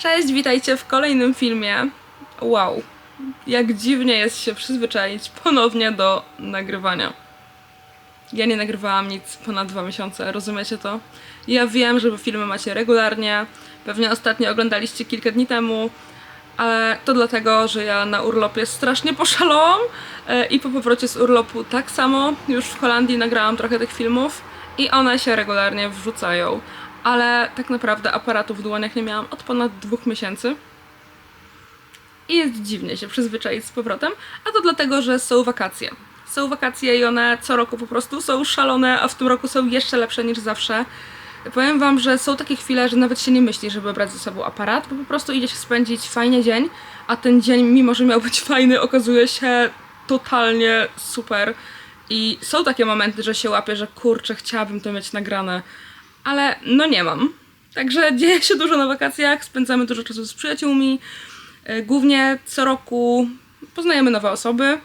Cześć, witajcie w kolejnym filmie. Wow, jak dziwnie jest się przyzwyczaić ponownie do nagrywania. Ja nie nagrywałam nic ponad dwa miesiące, rozumiecie to? Ja wiem, że filmy macie regularnie, pewnie ostatnio oglądaliście kilka dni temu, ale to dlatego, że ja na urlopie strasznie poszalałam e, i po powrocie z urlopu tak samo. Już w Holandii nagrałam trochę tych filmów i one się regularnie wrzucają. Ale tak naprawdę aparatu w dłoniach nie miałam od ponad dwóch miesięcy. I jest dziwnie się przyzwyczaić z powrotem, a to dlatego, że są wakacje. Są wakacje i one co roku po prostu są szalone, a w tym roku są jeszcze lepsze niż zawsze. Powiem wam, że są takie chwile, że nawet się nie myśli, żeby brać ze sobą aparat, bo po prostu idzie się spędzić fajnie dzień, a ten dzień, mimo że miał być fajny, okazuje się totalnie super. I są takie momenty, że się łapię, że kurczę, chciałabym to mieć nagrane, ale no nie mam. Także dzieje się dużo na wakacjach, spędzamy dużo czasu z przyjaciółmi. E, Głównie co roku poznajemy nowe osoby,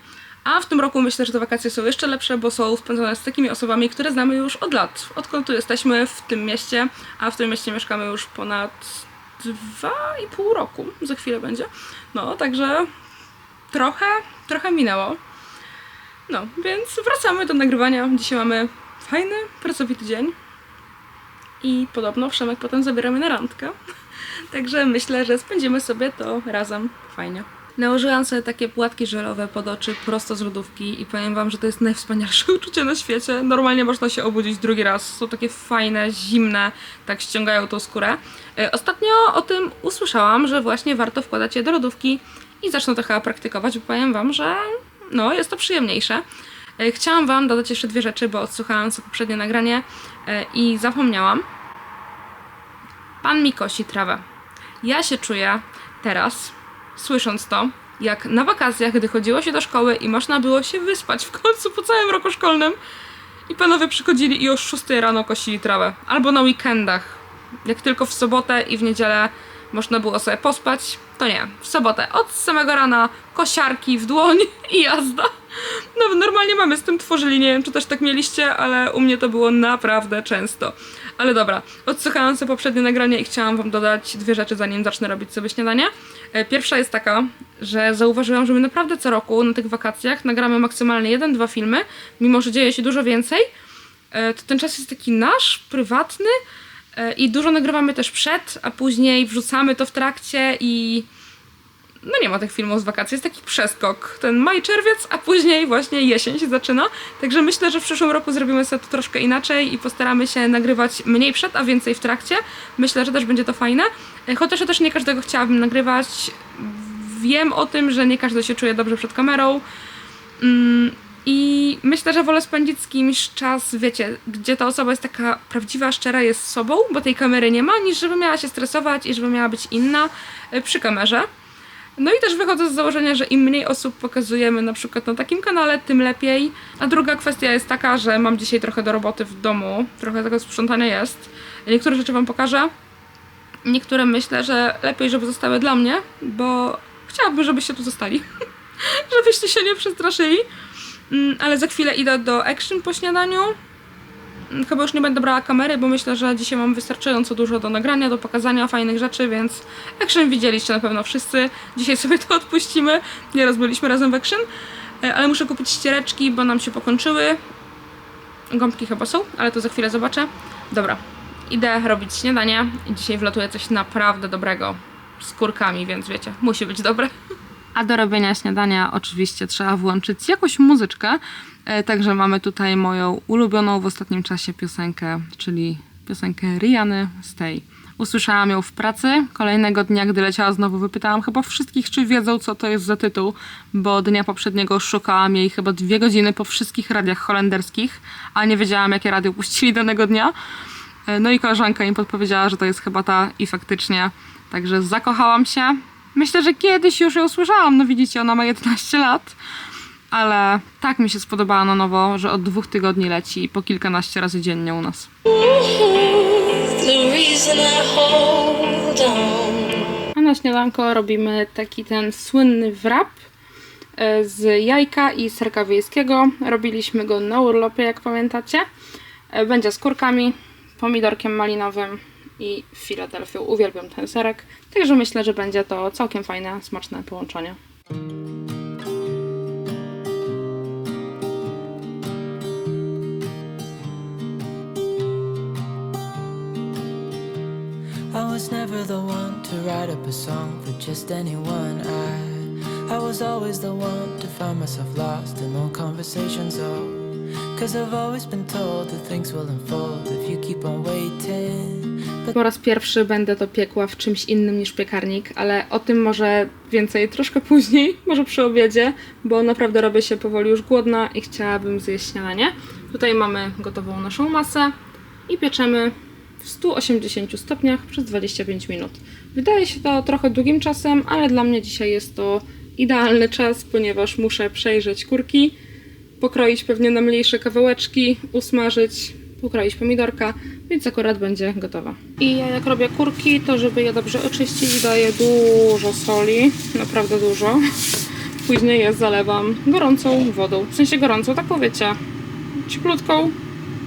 a w tym roku myślę, że te wakacje są jeszcze lepsze, bo są spędzone z takimi osobami, które znamy już od lat. Odkąd tu jesteśmy w tym mieście, a w tym mieście mieszkamy już ponad dwa i pół roku. Za chwilę będzie. No, także trochę, trochę minęło. No, więc wracamy do nagrywania. Dzisiaj mamy fajny, pracowity dzień. I podobno Przemek potem zabieramy na randkę. Także myślę, że spędzimy sobie to razem fajnie. Nałożyłam sobie takie płatki żelowe pod oczy prosto z lodówki i powiem wam, że to jest najwspanialsze uczucie na świecie. Normalnie można się obudzić drugi raz. Są takie fajne, zimne, tak ściągają tą skórę. E, Ostatnio o tym usłyszałam, że właśnie warto wkładać je do lodówki i zacznę to chyba praktykować, bo powiem wam, że no, jest to przyjemniejsze. E, Chciałam wam dodać jeszcze dwie rzeczy, bo odsłuchałam sobie poprzednie nagranie e, i zapomniałam. Pan mi kosi trawę. Ja się czuję teraz, słysząc to, jak na wakacjach, gdy chodziło się do szkoły i można było się wyspać w końcu po całym roku szkolnym i panowie przychodzili i o 6 rano kosili trawę. Albo na weekendach. Jak tylko w sobotę i w niedzielę można było sobie pospać, to nie. W sobotę od samego rana kosiarki w dłoń i jazda. No normalnie mamy z tym tworzyli, nie wiem czy też tak mieliście, ale u mnie to było naprawdę często. Ale dobra, odsłuchałam sobie poprzednie nagranie i chciałam wam dodać dwie rzeczy zanim zacznę robić sobie śniadanie. E, Pierwsza jest taka, że zauważyłam, że my naprawdę co roku na tych wakacjach nagramy maksymalnie jeden, dwa filmy, mimo że dzieje się dużo więcej. E, To ten czas jest taki nasz, prywatny e, i dużo nagrywamy też przed, a później wrzucamy to w trakcie i no nie ma tych filmów z wakacji, jest taki przeskok. Ten maj, czerwiec, a później właśnie jesień się zaczyna. Także myślę, że w przyszłym roku zrobimy sobie to troszkę inaczej i postaramy się nagrywać mniej przed, a więcej w trakcie. Myślę, że też będzie to fajne. E, Chociaż ja też nie każdego chciałabym nagrywać. Wiem o tym, że nie każdy się czuje dobrze przed kamerą. Mm, I myślę, że wolę spędzić z kimś czas, wiecie, gdzie ta osoba jest taka prawdziwa, szczera, jest sobą, bo tej kamery nie ma, niż żeby miała się stresować i żeby miała być inna e, przy kamerze. No i też wychodzę z założenia, że im mniej osób pokazujemy na przykład na takim kanale, tym lepiej. A druga kwestia jest taka, że mam dzisiaj trochę do roboty w domu, trochę tego sprzątania jest. Niektóre rzeczy Wam pokażę. Niektóre myślę, że lepiej, żeby zostały dla mnie, bo chciałabym, żebyście tu zostali. żebyście się nie przestraszyli. Mm, Ale za chwilę idę do Action po śniadaniu. Chyba już nie będę brała kamery, bo myślę, że dzisiaj mam wystarczająco dużo do nagrania, do pokazania fajnych rzeczy, więc Action widzieliście na pewno wszyscy. Dzisiaj sobie to odpuścimy. Nieraz byliśmy razem w Action. E, Ale muszę kupić ściereczki, bo nam się pokończyły. Gąbki chyba są, ale to za chwilę zobaczę. Dobra, idę robić śniadanie i dzisiaj wlatuje coś naprawdę dobrego z kurkami, więc wiecie, musi być dobre. A do robienia śniadania oczywiście trzeba włączyć jakąś muzyczkę. E, Także mamy tutaj moją ulubioną w ostatnim czasie piosenkę, czyli piosenkę Riany Stay. Usłyszałam ją w pracy. Kolejnego dnia, gdy leciała, znowu wypytałam chyba wszystkich, czy wiedzą, co to jest za tytuł, bo dnia poprzedniego szukałam jej chyba dwie godziny po wszystkich radiach holenderskich, a nie wiedziałam, jakie radio puścili danego dnia. E, No i koleżanka mi podpowiedziała, że to jest chyba ta i faktycznie. Także zakochałam się. Myślę, że kiedyś już ją słyszałam. No widzicie, ona ma 11 lat. Ale tak mi się spodobała na nowo, że od dwóch tygodni leci po kilkanaście razy dziennie u nas. A na śniadanko robimy taki ten słynny wrap e, z jajka i serka wiejskiego. Robiliśmy go na urlopie, jak pamiętacie. E, Będzie z kurkami, pomidorkiem malinowym i Filadelfią. Uwielbiam ten serek. Także myślę, że będzie to całkiem fajne, smaczne połączenie. I was never the one to write up a song for just anyone. I I was always the one to find myself lost in long conversations. Oh, cause I've always been told that things will unfold if you keep on waiting. Po raz pierwszy będę to piekła w czymś innym niż piekarnik, ale o tym może więcej troszkę później, może przy obiedzie, bo naprawdę robię się powoli już głodna i chciałabym zjeść śniadanie. Tutaj mamy gotową naszą masę i pieczemy w 180 stopniach przez 25 minut. Wydaje się to trochę długim czasem, ale dla mnie dzisiaj jest to idealny czas, ponieważ muszę przejrzeć kurki, pokroić pewnie na mniejsze kawałeczki, usmażyć, pokroić pomidorka, więc akurat będzie gotowa. I ja jak robię kurki, to żeby je dobrze oczyścić, daję dużo soli, naprawdę dużo. Później je zalewam gorącą wodą, w sensie gorącą, tak powiecie, cieplutką,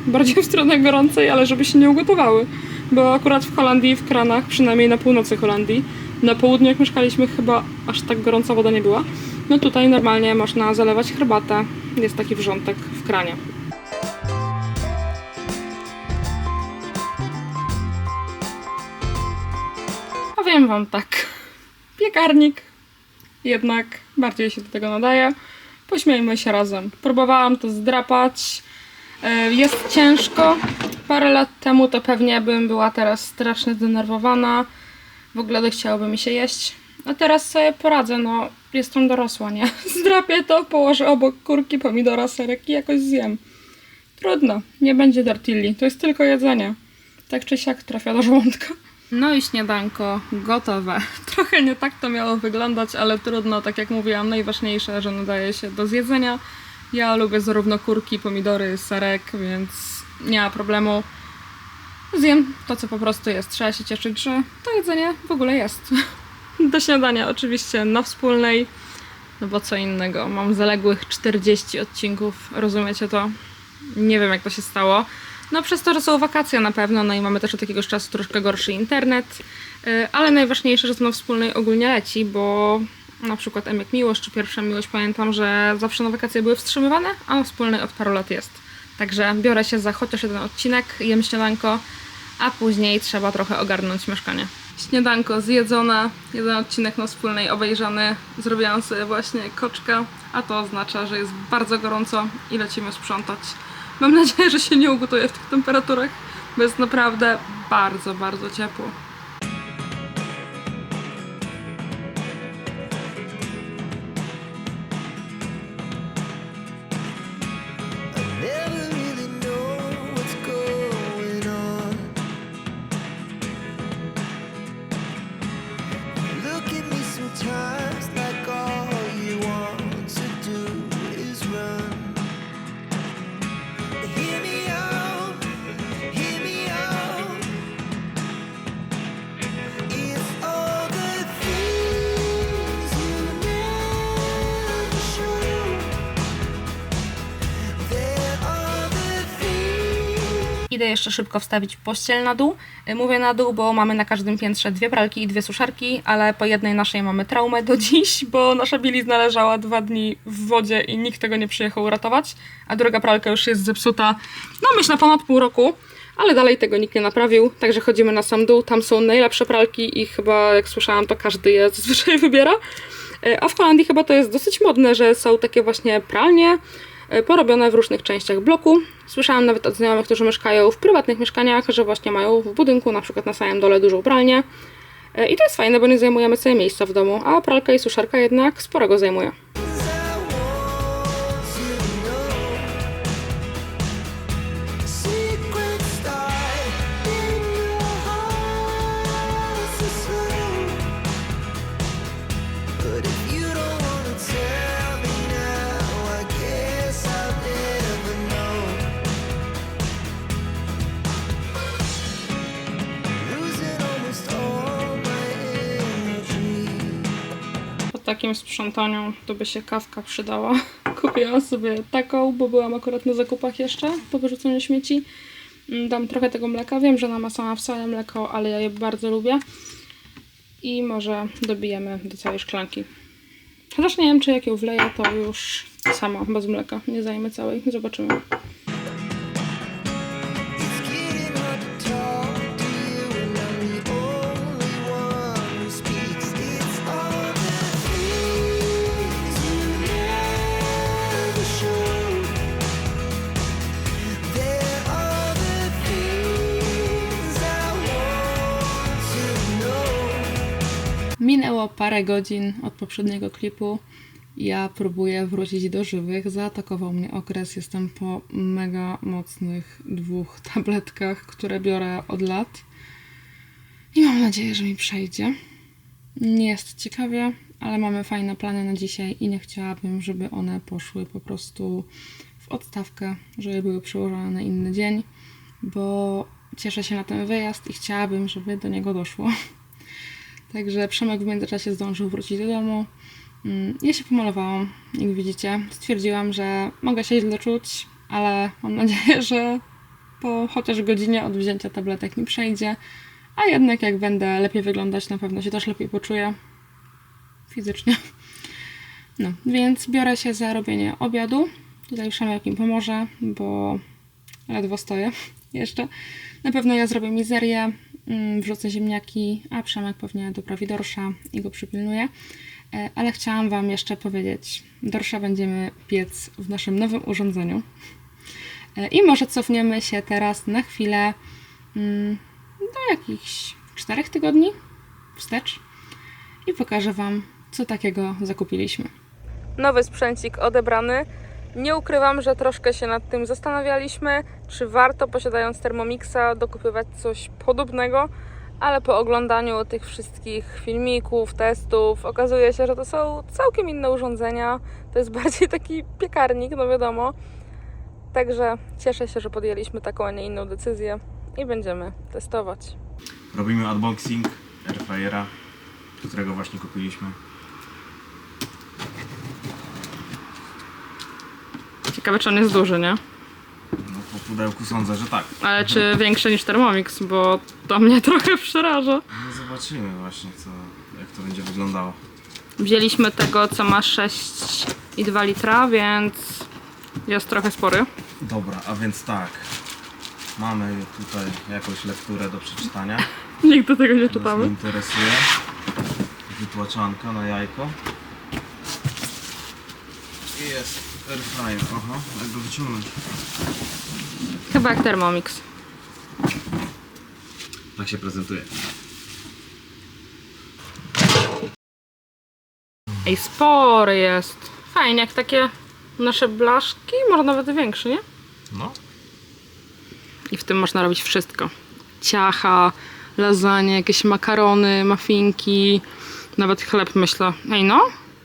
bardziej w stronę gorącej, ale żeby się nie ugotowały. Bo akurat w Holandii, w kranach, przynajmniej na północy Holandii, na południu jak mieszkaliśmy chyba aż tak gorąca woda nie była. No tutaj normalnie można zalewać herbatę. Jest taki wrzątek w kranie. Powiem wam tak. Piekarnik jednak bardziej się do tego nadaje. Pośmiejmy się razem. Próbowałam to zdrapać. E, Jest ciężko. Parę lat temu to pewnie bym była teraz strasznie zdenerwowana. W ogóle by chciałoby mi się jeść. A teraz sobie poradzę, no jestem dorosła, nie? Zdrapię to, położę obok kurki, pomidora, serek i jakoś zjem. Trudno, nie będzie tortilli, to jest tylko jedzenie. Tak czy siak trafia do żołądka. No i śniadanko gotowe. Trochę nie tak to miało wyglądać, ale trudno, tak jak mówiłam, najważniejsze, że nadaje się do zjedzenia. Ja lubię zarówno kurki, pomidory, serek, więc nie ma problemu. Zjem to, co po prostu jest. Trzeba się cieszyć, że to jedzenie w ogóle jest. Do śniadania oczywiście na wspólnej, no bo co innego. Mam zaległych 40 odcinków, rozumiecie to? Nie wiem, jak to się stało. No przez to, że są wakacje na pewno, no i mamy też od jakiegoś czasu troszkę gorszy internet, Yy, ale najważniejsze, że to na wspólnej ogólnie leci, bo na przykład Emek Miłość czy Pierwsza Miłość pamiętam, że zawsze na wakacje były wstrzymywane, a na wspólnej od paru lat jest. Także biorę się za chociaż jeden odcinek, jem śniadanko, a później trzeba trochę ogarnąć mieszkanie. Śniadanko zjedzone, jeden odcinek na wspólnej obejrzany. Zrobiłam sobie właśnie koczka, a to oznacza, że jest bardzo gorąco i lecimy sprzątać. Mam nadzieję, że się nie ugotuje w tych temperaturach, bo jest naprawdę bardzo, bardzo ciepło. Idę jeszcze szybko wstawić pościel na dół. Y, Mówię na dół, bo mamy na każdym piętrze dwie pralki i dwie suszarki, ale po jednej naszej mamy traumę do dziś, bo nasza bielizna leżała dwa dni w wodzie i nikt tego nie przyjechał uratować, a druga pralka już jest zepsuta, no myślę ponad pół roku, ale dalej tego nikt nie naprawił, także chodzimy na sam dół, tam są najlepsze pralki i chyba jak słyszałam to każdy je zazwyczaj wybiera. Y, A w Holandii chyba to jest dosyć modne, że są takie właśnie pralnie, porobione w różnych częściach bloku. Słyszałam nawet od znajomych, którzy mieszkają w prywatnych mieszkaniach, że właśnie mają w budynku, na przykład na samym dole dużą pralnię. E, I to jest fajne, bo nie zajmujemy sobie miejsca w domu, a pralka i suszarka jednak sporego zajmuje. Sprzątaniu to by się kawka przydała. Kupiłam sobie taką, bo byłam akurat na zakupach jeszcze po wyrzuceniu śmieci. Mm, Dam trochę tego mleka. Wiem, że ona ma sama w całe mleko, ale ja je bardzo lubię. I może dobijemy do całej szklanki. Chociaż nie wiem, czy jak ją wleję, to już sama, bez mleka. Nie zajmę całej. Zobaczymy. Minęło parę godzin od poprzedniego klipu. Ja próbuję wrócić do żywych. Zaatakował mnie okres. Jestem po mega mocnych dwóch tabletkach, które biorę od lat. I mam nadzieję, że mi przejdzie. Nie jest ciekawie, ale mamy fajne plany na dzisiaj i nie chciałabym, żeby one poszły po prostu w odstawkę, żeby były przełożone na inny dzień, bo cieszę się na ten wyjazd i chciałabym, żeby do niego doszło. Także Przemek w międzyczasie zdążył wrócić do domu. Mm, Ja się pomalowałam, jak widzicie. Stwierdziłam, że mogę się źle czuć, ale mam nadzieję, że po chociaż godzinie od wzięcia tabletek mi przejdzie. A jednak jak będę lepiej wyglądać, na pewno się też lepiej poczuję. Fizycznie. No, więc biorę się za robienie obiadu. Tutaj Przemek mi pomoże, bo ledwo stoję jeszcze. Na pewno ja zrobię mizerię, wrzucę ziemniaki, a Przemek pewnie doprawi dorsza i go przypilnuje. E, Ale chciałam Wam jeszcze powiedzieć, dorsza będziemy piec w naszym nowym urządzeniu. E, I może cofniemy się teraz na chwilę mm, do jakichś czterech tygodni wstecz i pokażę Wam, co takiego zakupiliśmy. Nowy sprzęcik odebrany. Nie ukrywam, że troszkę się nad tym zastanawialiśmy, czy warto posiadając Thermomixa dokupywać coś podobnego, ale po oglądaniu tych wszystkich filmików, testów okazuje się, że to są całkiem inne urządzenia. To jest bardziej taki piekarnik, no wiadomo. Także cieszę się, że podjęliśmy taką, a nie inną decyzję i będziemy testować. Robimy unboxing airfryera, którego właśnie kupiliśmy. Ciekawe, czy on jest duży, nie? No, po pudełku sądzę, że tak. Ale czy większy niż Thermomix, bo to mnie trochę przeraża. No zobaczymy właśnie, co, jak to będzie wyglądało. Wzięliśmy tego, co ma 6,2 litra, więc jest trochę spory. Dobra, a więc tak. Mamy tutaj jakąś lekturę do przeczytania. Nigdy tego nie Nas czytamy. interesuje. Wytłaczanka na jajko. I jest airfryer. Aha, jak go wyciągnąć? Chyba jak Thermomix. Tak się prezentuje. Ej, spory jest. Fajnie, jak takie nasze blaszki, może nawet większy, nie? No, I w tym można robić wszystko. Ciacha, lasagne, jakieś makarony, muffinki, nawet chleb myślę. Ej no,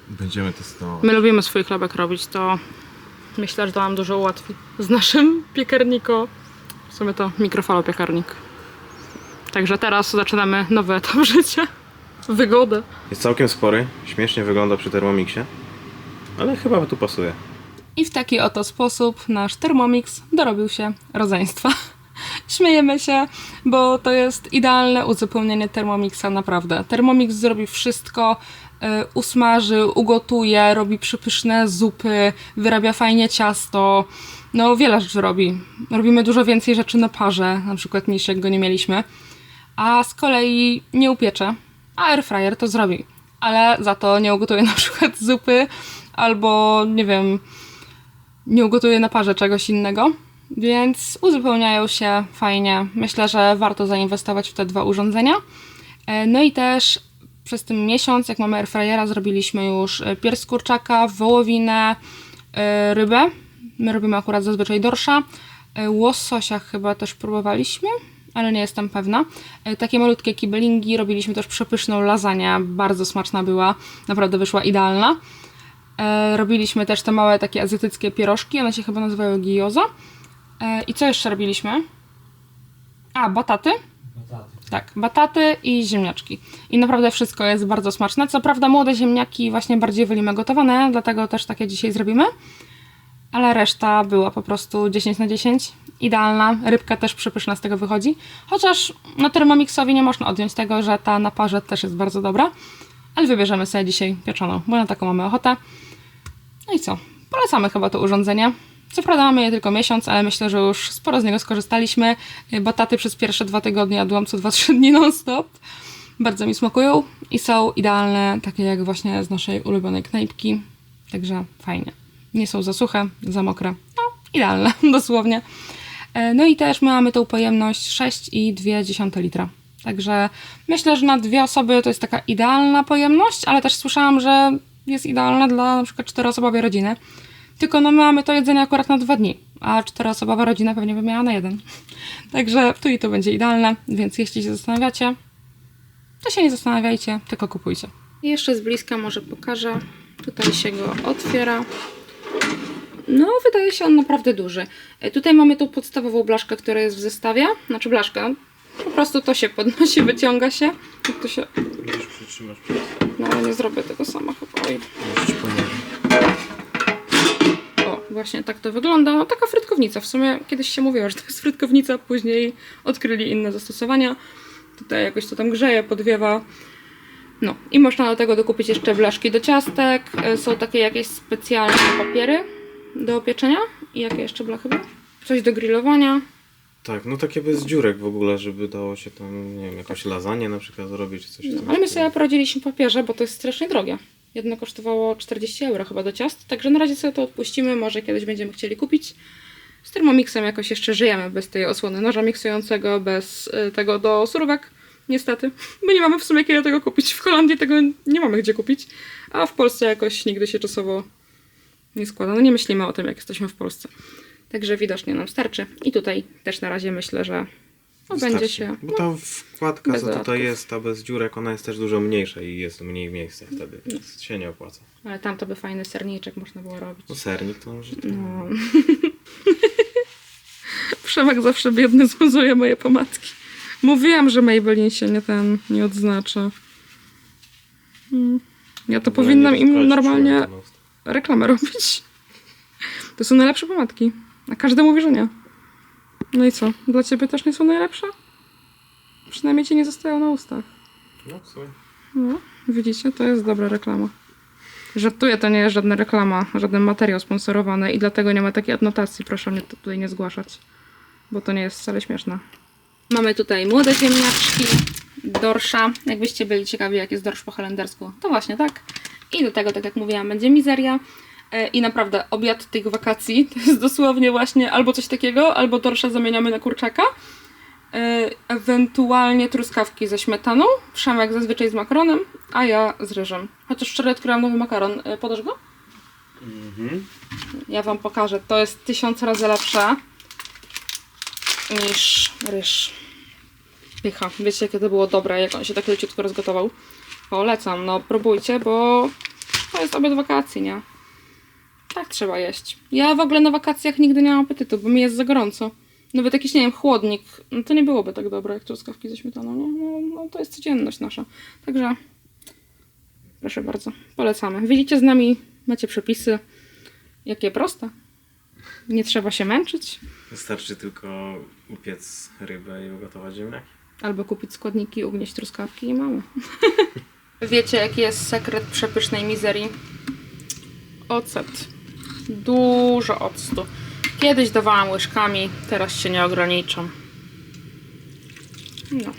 będziemy testować. my lubimy swój chlebek robić, to myślę, że to nam dużo ułatwi. Z naszym piekarniko, w sumie to mikrofalopiekarnik. Także teraz zaczynamy nowy etap życia. Wygodę. Jest całkiem spory, śmiesznie wygląda przy Thermomixie, ale chyba tu pasuje. I w taki oto sposób nasz Thermomix dorobił się rodzeństwa. Śmiejemy się, bo to jest idealne uzupełnienie Thermomixa, naprawdę. Thermomix zrobi wszystko, usmaży, ugotuje, robi przepyszne zupy, wyrabia fajnie ciasto. No, wiele rzeczy robi. Robimy dużo więcej rzeczy na parze, na przykład niż jak go nie mieliśmy. A z kolei nie upiecze, a airfryer to zrobi. Ale za to nie ugotuje na przykład zupy albo, nie wiem, nie ugotuję na parze czegoś innego, więc uzupełniają się fajnie. Myślę, że warto zainwestować w te dwa urządzenia. E, No i też przez ten miesiąc, jak mamy airfryera, zrobiliśmy już e, pierś kurczaka, wołowinę, e, rybę. My robimy akurat zazwyczaj dorsza. E, Łososia chyba też próbowaliśmy, ale nie jestem pewna. Takie malutkie kibelingi. Robiliśmy też przepyszną lasagne, bardzo smaczna była, naprawdę wyszła idealna. Robiliśmy też te małe takie azjatyckie pierożki, one się chyba nazywają gyoza. E, I co jeszcze robiliśmy? A, bataty? Tak, bataty i ziemniaczki. I naprawdę wszystko jest bardzo smaczne. Co prawda młode ziemniaki właśnie bardziej wolimy gotowane, dlatego też takie dzisiaj zrobimy. ale reszta była po prostu 10 na 10. Idealna. Rybka też przepyszna z tego wychodzi. Chociaż na Thermomixowi nie można odjąć tego, że ta na parze też jest bardzo dobra. Ale wybierzemy sobie dzisiaj pieczoną, bo na taką mamy ochotę. No i co? Polecamy chyba to urządzenie. Co prawda mamy je tylko miesiąc, ale myślę, że już sporo z niego skorzystaliśmy. Y, Bataty przez pierwsze dwa tygodnie jadłam co 2-3 dni non-stop. Bardzo mi smakują i są idealne, takie jak właśnie z naszej ulubionej knajpki. Także fajnie. Nie są za suche, za mokre. No, idealne, dosłownie. E, No i też mamy tą pojemność 6,2 litra. Także myślę, że na dwie osoby to jest taka idealna pojemność, ale też słyszałam, że jest idealna dla na przykład czteroosobowej rodziny. Tylko no my mamy to jedzenie akurat na dwa dni, a czteroosobowa rodzina pewnie by miała na jeden. Także tu i to będzie idealne, więc jeśli się zastanawiacie, to się nie zastanawiajcie, tylko kupujcie. I jeszcze z bliska może pokażę. Tutaj się go otwiera. No, wydaje się on naprawdę duży. E, Tutaj mamy tą podstawową blaszkę, która jest w zestawie. Znaczy blaszkę. Po prostu to się podnosi, wyciąga się. Jak to się... No, ale nie zrobię tego sama chyba. Oj. Właśnie tak to wygląda. No, taka frytkownica. W sumie kiedyś się mówiło, że to jest frytkownica, później odkryli inne zastosowania. Tutaj jakoś to tam grzeje, podwiewa. No i można do tego dokupić jeszcze blaszki do ciastek. E, Są takie jakieś specjalne papiery do pieczenia. I jakie jeszcze blachy były? Coś do grillowania. Tak, no takie bez dziurek w ogóle, żeby dało się tam, nie wiem, jakąś lasagne na przykład zrobić, czy coś No, ale my sobie poradziliśmy papierze, bo to jest strasznie drogie. Jedno kosztowało 40 euro chyba do ciast, także na razie sobie to odpuścimy, może kiedyś będziemy chcieli kupić. Z Thermomixem jakoś jeszcze żyjemy bez tej osłony noża miksującego, bez y, tego do surówek, niestety. My nie mamy w sumie kiedy tego kupić. W Holandii tego nie mamy gdzie kupić, a w Polsce jakoś nigdy się czasowo nie składa. No nie myślimy o tym, jak jesteśmy w Polsce. Także widocznie nam starczy. I tutaj też na razie myślę, że no, będzie się... Bo ta wkładka, bez co tutaj dodatków. jest, ta bez dziurek, ona jest też dużo mniejsza i jest mniej miejsca wtedy, więc się nie opłaca. Ale tam to by fajny serniczek można było robić. No sernik to może... No. Przemek zawsze biedny zmazuje moje pomadki. Mówiłam, że Maybelline się nie ten nie odznacza. Mm. Ja to ogóle powinnam im normalnie to reklamę robić. To są najlepsze pomadki. A każdy mówi, że nie. No i co? Dla ciebie też nie są najlepsze? Przynajmniej ci nie zostają na ustach. No, sumie. No, widzicie, to jest dobra reklama. Żartuję, to nie jest żadna reklama, żaden materiał sponsorowany i dlatego nie ma takiej adnotacji. Proszę mnie tu- tutaj nie zgłaszać, bo to nie jest wcale śmieszne. Mamy tutaj młode ziemniaczki, dorsza. Jakbyście byli ciekawi, jak jest dorsz po holendersku, to właśnie tak. I do tego, tak jak mówiłam, będzie mizeria. E, I naprawdę obiad tych wakacji to jest dosłownie właśnie albo coś takiego, albo dorsza zamieniamy na kurczaka. E, ewentualnie truskawki ze śmietaną, Przemek zazwyczaj z makaronem, a ja z ryżem. Chociaż wczoraj odkryłam nowy makaron. E, Podasz go? Mhm. Ja wam pokażę. To jest tysiąc razy lepsze niż ryż. Pycha. Wiecie, jakie to było dobre, jak on się tak leciutko rozgotował. Polecam, no próbujcie, bo to jest obiad wakacji, nie? Tak trzeba jeść. Ja w ogóle na wakacjach nigdy nie mam apetytu, bo mi jest za gorąco. Nawet jakiś, nie wiem, chłodnik, no to nie byłoby tak dobre jak truskawki ze śmietaną. No, no, no to jest codzienność nasza. Także proszę bardzo, polecamy. Widzicie z nami, macie przepisy. Jakie proste. Nie trzeba się męczyć. Wystarczy tylko upiec rybę i ugotować ziemniaki. Albo kupić składniki, ugnieść truskawki i mamy. Wiecie, jaki jest sekret przepysznej mizerii? Ocet. Dużo octu. Kiedyś dawałam łyżkami, teraz się nie ograniczam. No.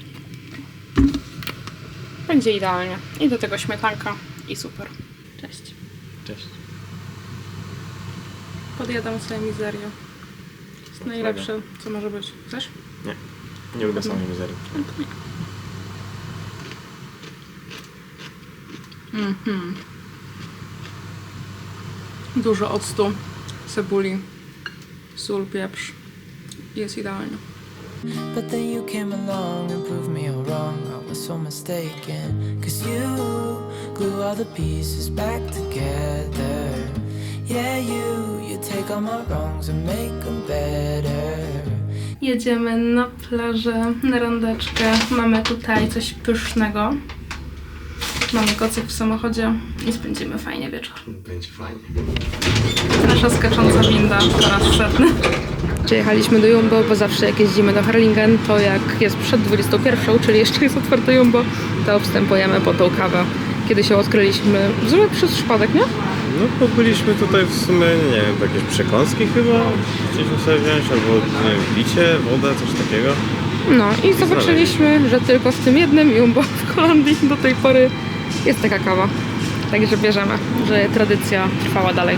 Będzie idealnie. I do tego śmietanka i super. Cześć. Cześć. Podjadam sobie mizerię. Jest najlepsze, co może być. Chcesz? Nie, nie lubię samej mizerii. Mhm. Dużo octu, cebuli, sól, pieprz. Jest idealnie. But then you came along and proved me all wrong. I was so mistaken. Cause you glue all the pieces back together. Yeah, you, you take all my wrongs and make them better. Jedziemy na plażę, na randeczkę. Mamy tutaj coś pysznego. Mamy kocyk w samochodzie i spędzimy fajnie wieczór. Będzie fajnie. Nasza skacząca winda po raz setny. Przyjechaliśmy do Jumbo, bo zawsze jak jeździmy do Harlingen, to jak jest przed 21, czyli jeszcze jest otwarte Jumbo, to wstępujemy po tą kawę. Kiedy się odkryliśmy, zupełnie przez przypadek, nie? No bo byliśmy tutaj w sumie, nie wiem, jakieś przekąski chyba chcieliśmy sobie wziąć, albo nie wiem, picie, wodę, coś takiego. No i zobaczyliśmy, że tylko w tym jednym Jumbo w Holandii do tej pory jest taka kawa. Także bierzemy, że tradycja trwała dalej.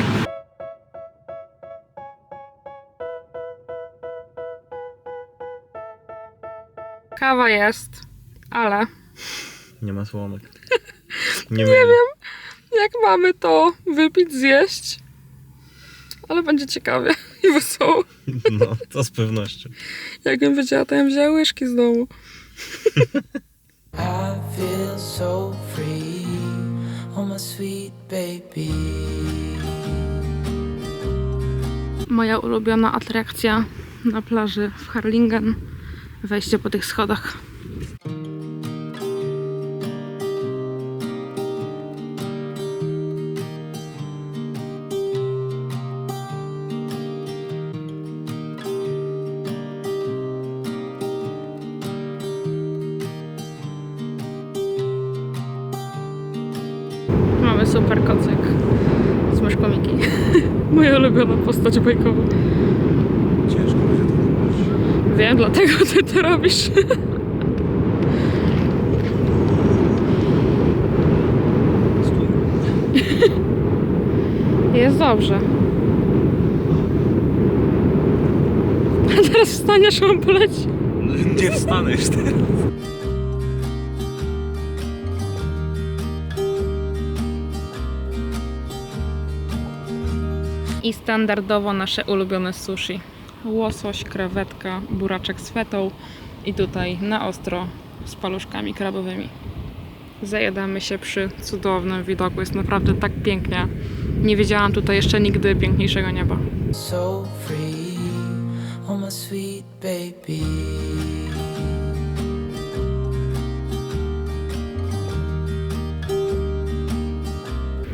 Kawa jest, ale Nie ma słomek. Nie, nie wiem, jak mamy to wypić, zjeść. Ale będzie ciekawie i wesoło. No, to z pewnością. Jakbym wiedziała, to ja bym wzięła łyżki z domu. I feel so free, Moja ulubiona atrakcja na plaży w Harlingen. Wejście po tych schodach. Robisz. Jest dobrze. A teraz wstaniesz, on poleci. Nie wstanę już teraz. I standardowo nasze ulubione sushi. Łosoś, krewetka, buraczek z fetą i tutaj na ostro z paluszkami krabowymi. Zajadamy się przy cudownym widoku. Jest naprawdę tak pięknie. Nie widziałam tutaj jeszcze nigdy piękniejszego nieba. So free, oh my sweet baby.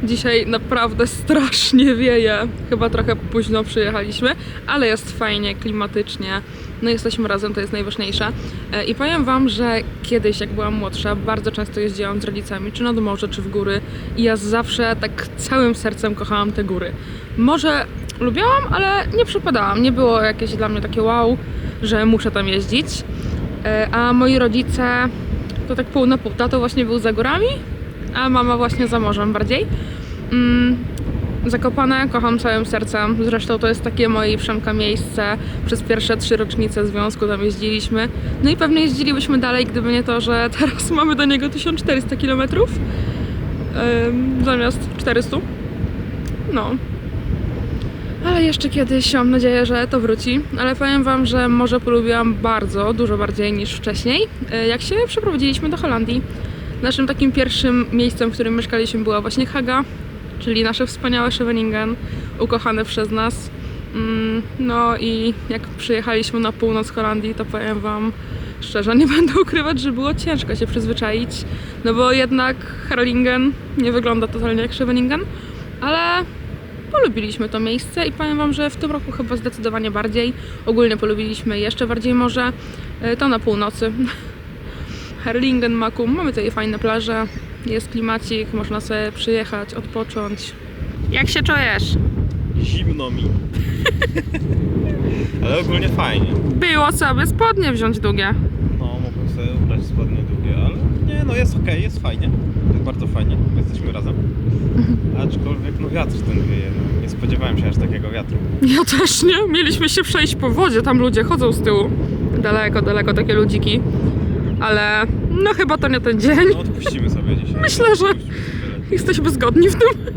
Dzisiaj naprawdę strasznie wieje. Chyba trochę późno przyjechaliśmy, ale jest fajnie, klimatycznie. No jesteśmy razem, to jest najważniejsze. E, I powiem Wam, że kiedyś, jak byłam młodsza, bardzo często jeździłam z rodzicami, czy nad morze, czy w góry. I ja zawsze tak całym sercem kochałam te góry. Może lubiałam, ale nie przypadałam. Nie było jakieś dla mnie takie wow, że muszę tam jeździć. E, A moi rodzice to tak pół na pół. Tato właśnie był za górami, a mama właśnie za morzem bardziej. Mm, Zakopane kocham całym sercem. Zresztą to jest takie moje Przemka miejsce. Przez pierwsze trzy rocznice związku tam jeździliśmy. No i pewnie jeździlibyśmy dalej, gdyby nie to, że teraz mamy do niego 1400 km ym, zamiast 400. No. Ale jeszcze kiedyś mam nadzieję, że to wróci. Ale powiem Wam, że morze polubiłam bardzo, dużo bardziej niż wcześniej, y, jak się przeprowadziliśmy do Holandii. Naszym takim pierwszym miejscem, w którym mieszkaliśmy, była właśnie Haga, czyli nasze wspaniałe Scheveningen, ukochane przez nas. Mm, No i jak przyjechaliśmy na północ Holandii, to powiem Wam szczerze, nie będę ukrywać, że było ciężko się przyzwyczaić, no bo jednak Harlingen nie wygląda totalnie jak Scheveningen, ale polubiliśmy to miejsce i powiem Wam, że w tym roku chyba zdecydowanie bardziej. Ogólnie polubiliśmy jeszcze bardziej morze, e, to na północy. Herlingen, Makum. Mamy tutaj fajne plaże, jest klimacik, można sobie przyjechać, odpocząć. Jak się czujesz? Zimno mi. Ale ogólnie fajnie. Było by spodnie wziąć długie. No, mogłem sobie ubrać spodnie długie, ale nie, no jest okej, jest fajnie. Jest bardzo fajnie, jesteśmy razem. Aczkolwiek, no wiatr ten wieje, no, nie spodziewałem się aż takiego wiatru. Ja też nie. Mieliśmy się przejść po wodzie, tam ludzie chodzą z tyłu. Daleko, daleko takie ludziki. Ale no chyba to nie ten dzień. No odpuścimy sobie dzisiaj. Myślę, że-. Jesteśmy zgodni w tym.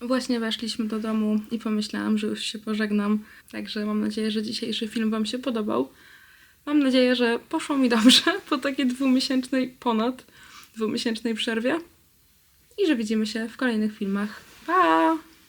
Właśnie weszliśmy do domu i pomyślałam, że już się pożegnam. Także mam nadzieję, że dzisiejszy film Wam się podobał. Mam nadzieję, że poszło mi dobrze po takiej dwumiesięcznej, ponad dwumiesięcznej przerwie. I że widzimy się w kolejnych filmach. Pa!